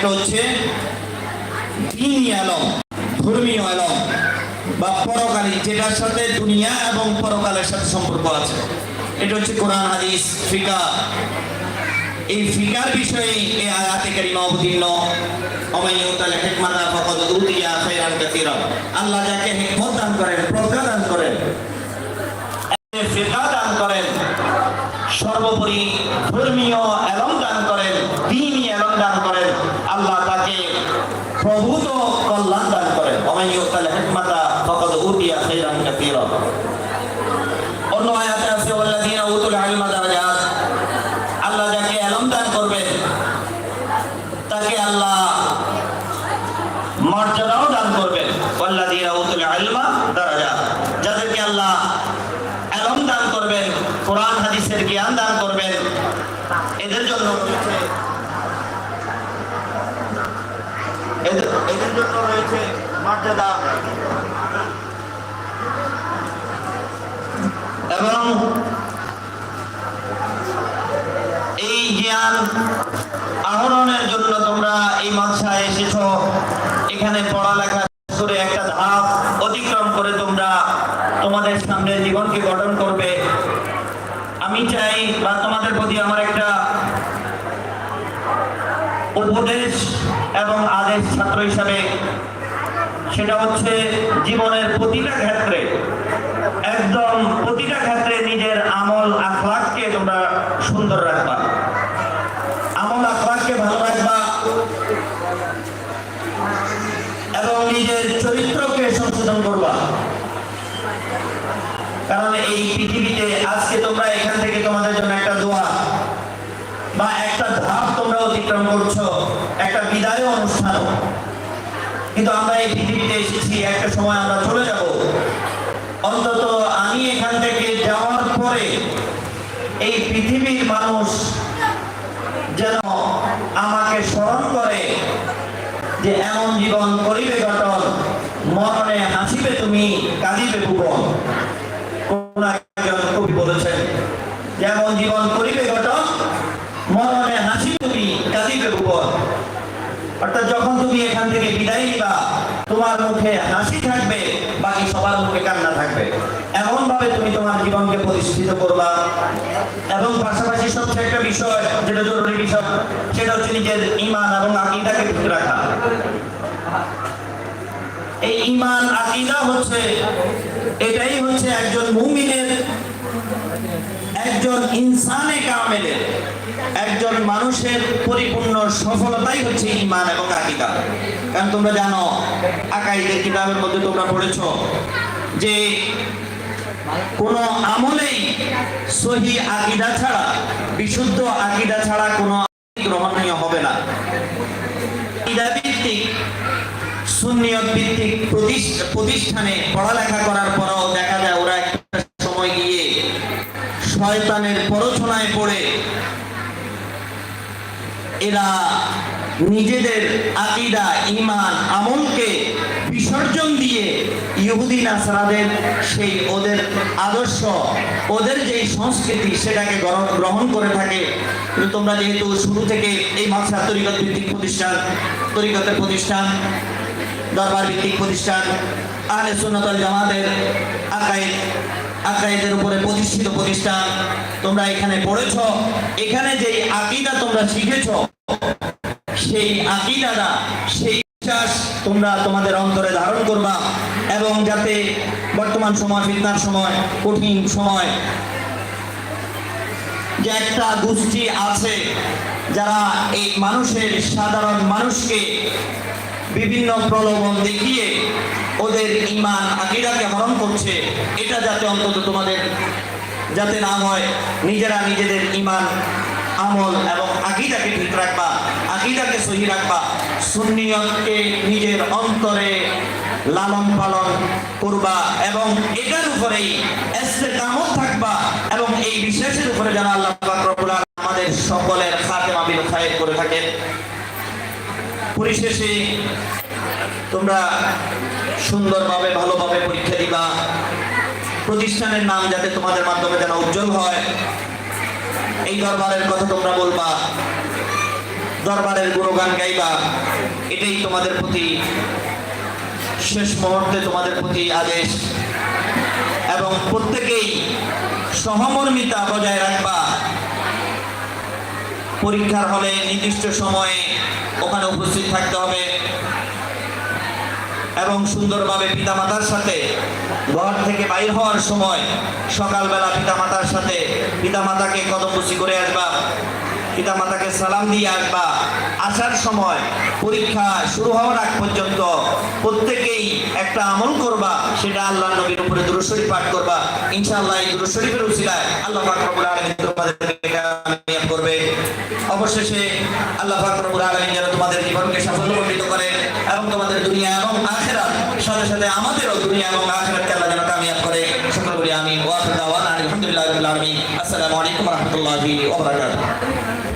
একটা হচ্ছে ধর্মীয় আলম বা পরকালী যেটার সাথে দুনিয়া এবং পরকালের সাথে সম্পর্ক আছে। এটা হচ্ছে কোরআন, হাদিস, ফিকা। এই ফিকার বিষয়ে এই আয়াতে কারিমা অবতীর্ণ। আল্লাহ যাকে দান করেন, প্রজ্ঞা দান করেন ফিকা দান করেন, সর্বোপরি ধর্মীয় এলম দান করেন এলম দান করেন। আল্লাহ তাকে প্রভূত কল্যাণ দান করেন। অমাইয়ুতাল হিকমাতা ফাকাদ অন্য আয়াতে আছে, ওয়াল্লাযীনা উতুল ইলমা দারাজাত। আল্লাহ যাকে এলম দান করবেন, তাকে আল্লাহ মর্যাদাও দান করবেন। ওয়াল্লাযীনা উতুল ইলমা দারাজাত। যাদেরকে আল্লাহ এলম দান করবেন, কোরআন, হাদিসের জ্ঞান দান করবেন, এদের জন্য এদের জন্য রয়েছে মর্যাদা। এবং এই জ্ঞান আহরণের জন্য তোমরা এই মাদ্রাসায় এসেছ। এখানে পড়ালেখা করে একটা ধাপ অতিক্রম করে তোমরা তোমাদের সামনে জীবনকে গঠন করবে আমি চাই বা তোমাদের প্রতি আমার একটা উপদেশ এবং আদেশ ছাত্র হিসাবে সেটা হচ্ছে জীবনের প্রতিটা ক্ষেত্রে, একদম প্রতিটা ক্ষেত্রে নিজের আমল আখলাককে তোমরা সুন্দর রাখবা। আমল আখলাককে ভালো রাখবা এবং নিজের চরিত্রকে সংশোধন করবা। কারণ এই পৃথিবীতে আজকে তোমরা এখান থেকে তোমাদের জন্য একটা দোয়া বা একটা ধাপ তোমরা অতিক্রম করছ। বিদায় অনুষ্ঠান কিন্তু আমরা এই পৃথিবীতে এসেছি, একটা সময় আমরা চলে যাব। অন্তত আমি এখান থেকে যাওয়ার পরে এই পৃথিবীর মানুষ যেন আমাকে স্মরণ করে যে এমন জীবন করিবে গঠন মরণে হাসিবে তুমি, কাঁদিবে ভুবন কোন একজন কবি বলেছেন যেমন জীবন করিবে গঠন মরণে হাসি তুমি, কাঁদিবে ভুবন অর্থাৎ যখন তুমি এখান থেকে বিদায় নিবা, তোমার মুখে হাসি থাকবে, বাকি সবার মুখে কান্না থাকবে। এমন ভাবে তুমি তোমার জীবনকে প্রতিষ্ঠিত করবা। এবং পাশাপাশি সবচেয়ে একটা বিষয়, যেটা জরুরি বিষয়, সেটা হচ্ছে নিজের ইমান এবং আকিদাকে ঠিক রাখা। এই ইমান আকিদা হচ্ছে, এটাই হচ্ছে একজন মুমিনের, একজন ইনসানে কামেলের। একজন মানুষের পরিপূর্ণ সফলতাই হচ্ছে ইমান এবং আকিদা কারণ তোমরা জানো, আকাইদের কিতাবের মধ্যে তোমরা পড়েছো যে কোন আমলেই সহি আকিদা ছাড়া, বিশুদ্ধ আকিদা ছাড়া কোনো গ্রহণীয় হবে না। ভিত্তিক সুন্নিয়ত ভিত্তিক প্রতিষ্ঠানে পড়ালেখা করার পরও দেখা যায় ওরা একটা সময় গিয়ে শয়তানের প্ররোচনায় পড়ে এরা নিজেদের আকিদা ইমান আমলকে বিসর্জন দিয়ে ইহুদি নাসারাদের সেই ওদের আদর্শ, ওদের যে সংস্কৃতি সেটাকে গ্রহণ- করে থাকে। কিন্তু তোমরা যেহেতু শুরু থেকে এই মাসা তরিকত ভিত্তিক প্রতিষ্ঠান, তরিকতের প্রতিষ্ঠান দরবার ভিত্তিক প্রতিষ্ঠান, আহলে সুন্নাতুল জামাতের আকাইদ আকাইদের উপরে প্রতিষ্ঠিত প্রতিষ্ঠান তোমরা এখানে পড়েছ। এখানে যে তোমরা শিখেছ, সেই আকিদাটা সেই বিশ্বাস তোমরা তোমাদের অন্তরে ধারণ করবা এবং যাতে বর্তমান সময়, ফিতনার সময়, কঠিন সময় যে একটা গোষ্ঠী আছে যারা এই মানুষের সাধারণ মানুষকে বিভিন্ন প্রলোভন দেখিয়ে ওদের ইমান আকিদাকে হরণ করছে, এটা যাতে অন্তত তোমাদের যাতে না হয়, নিজেরা নিজেদের ইমান আমল এবং আকিদাকে ঠিক রাখবা, আকিদাকে সহি রাখবা, সুন্নিয়তকে নিজের অন্তরে লালন পালন করবা এবং এটার উপরেই ইস্তেকামত থাকবা এবং এই বিশ্বাসের উপরে যেন আল্লাহ পাক আমাদের সকলের খাতেমা বিল খায়ের করে থাকেন পরিশেষে তোমরা সুন্দরভাবে, ভালোভাবে পরীক্ষা দিবা। প্রতিষ্ঠানের নাম যাতে তোমাদের মাধ্যমে যেন উজ্জ্বল হয়। এই দরবারের কথা তোমরা বলবা। দরবারের গুণগান গাইবা। এটাই তোমাদের প্রতি শেষ মুহূর্তে তোমাদের প্রতি আদেশ। এবং প্রত্যেকেই সহমর্মিতা বজায় রাখবা। পরীক্ষার হলে নির্দিষ্ট সময়ে ওখানে উপস্থিত থাকতে হবে। এবং সুন্দরভাবে পিতামাতার সাথে ঘর থেকে বাইর হওয়ার সময় সকালবেলা পিতামাতার সাথে পিতামাতাকে কদমবুসি করে আসবা, পিতামাতাকে সালাম দিয়ে আসবা। আসার সময় পরীক্ষা শুরু হওয়ার আগ পর্যন্ত প্রত্যেকেই একটা আমল করবা, সেটা আল্লাহ নবীর উপরে দুরুশরী পাঠ করবা। ইনশাআল্লাহ এই দুরুশরীফের উসিলায় আল্লাহ করবে। অবশেষে আল্লাহ ফাকরুল আলামিন যেন তোমাদের জীবনকে সাফল্যমণ্ডিত করে এবং তোমাদের দুনিয়া এবং আখিরাত, সাথে সাথে আমাদেরও দুনিয়া এবং আখিরাতকে আল্লাহ যেন কামিয়াব করে। সকল বলি আমি ওয়া আখিরু দাওয়ানা আলহামদুলিল্লাহি আলামিন। আসসালামু আলাইকুম রাহমাতুল্লাহি ওয়া বারাকাতুহু।